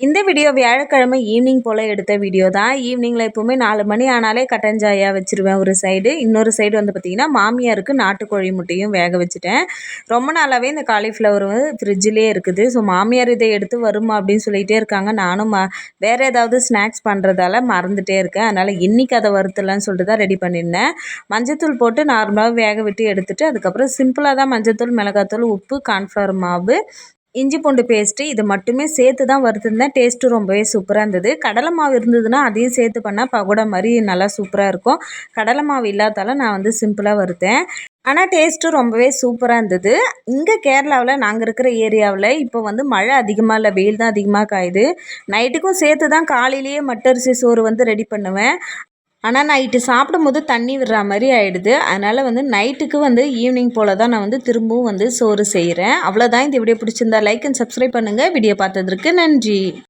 இந்த வீடியோ வியாழக்கிழமை ஈவினிங் போல் எடுத்த வீடியோ தான். ஈவினிங்கில் எப்போவுமே நாலு மணி ஆனாலே கட்டஞ்சாயாக வச்சுருவேன் ஒரு சைடு இன்னொரு சைடு வந்து பார்த்திங்கன்னா மாமியாருக்கு நாட்டுக்கோழி முட்டையும் வேக வச்சுட்டேன். ரொம்ப நாளாகவே இந்த காலிஃப்ளவர் வந்து ஃப்ரிட்ஜிலே இருக்குது. ஸோ மாமியார் இதை எடுத்து வருமா அப்படின்னு சொல்லிகிட்டே இருக்காங்க. நானும் ம வேறு ஏதாவது ஸ்நாக்ஸ் பண்ணுறதால மறந்துகிட்டே இருக்கேன். அதனால் இன்றைக்கி அதை வறுத்துலான்னு சொல்லிட்டு தான் ரெடி பண்ணியிருந்தேன். மஞ்சத்தூள் போட்டு நார்மலாக வேக விட்டு எடுத்துகிட்டு அதுக்கப்புறம் சிம்பிளாக தான் மஞ்சத்தூள் மிளகாத்தூள் உப்பு கார்ன்ஃப்ளவர் மாவு இஞ்சி பூண்டு பேஸ்ட்டு இது மட்டுமே சேர்த்து தான் வறுத்துருந்தேன். டேஸ்ட்டும் ரொம்பவே சூப்பராக இருந்தது. கடலை மாவு இருந்ததுன்னா அதையும் சேர்த்து பண்ணால் பகோடா மாதிரி நல்லா சூப்பராக இருக்கும். கடலை மாவு இல்லாதால நான் வந்து சிம்பிளாக வறுத்தேன். ஆனால் டேஸ்ட்டும் ரொம்பவே சூப்பராக இருந்தது. இங்கே கேரளாவில் நாங்கள் இருக்கிற ஏரியாவில் இப்போ வந்து மழை அதிகமாக இல்லை வெயில் தான் அதிகமாக காயுது. நைட்டுக்கும் சேர்த்து தான் காலையிலேயே மட்டரிசி சோறு வந்து ரெடி பண்ணுவேன். ஆனால் நைட்டு சாப்பிடும்போது தண்ணி விடுற மாதிரி ஆகிடுது அதனால் வந்து நைட்டுக்கு வந்து ஈவினிங் போல் தான் நான் வந்து திரும்பவும் வந்து சோறு செய்கிறேன் அவ்வளோதான் இந்த வீடியோ பிடிச்சிருந்தா லைக் அண்ட் சப்ஸ்கிரைப் பண்ணுங்கள் வீடியோ பார்த்ததற்கு நன்றி.